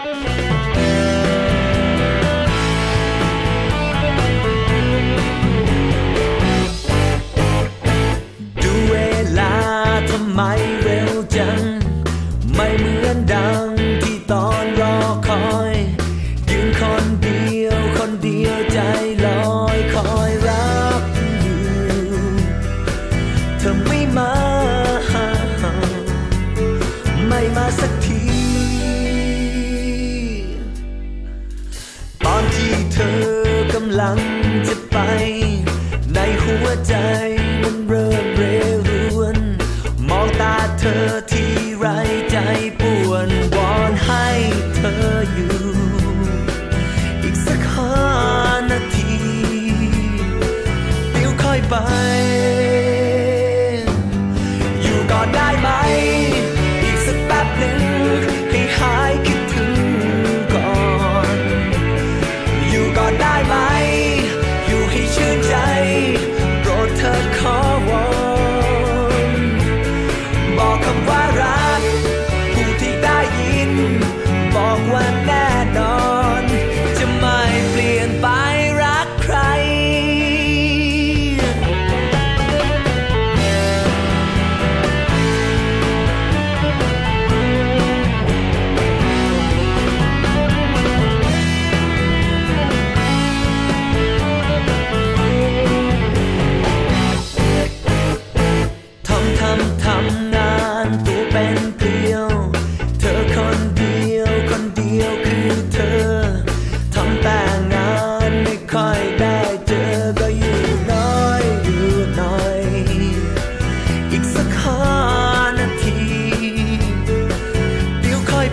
ดูเวลาทำไมเร็วจัง ไม่เหมือนดังที่ตอนรอคอยยืนคนเดียวคนเดียวใจลอยคอยรับอยู่เธอไม่มา ไม่มาสัก จะไป ในหัวใจมันเริ่มเรรวน มองตาเธอที่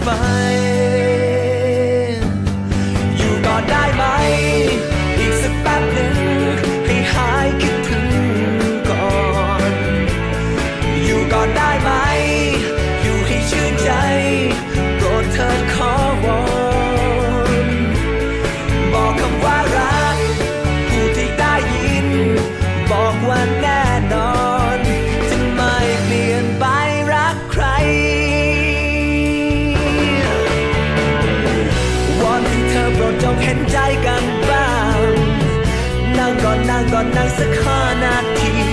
find เห็นใจกันบ้าง นั่งก่อนนั่งก่อนนั่งสักห้านาที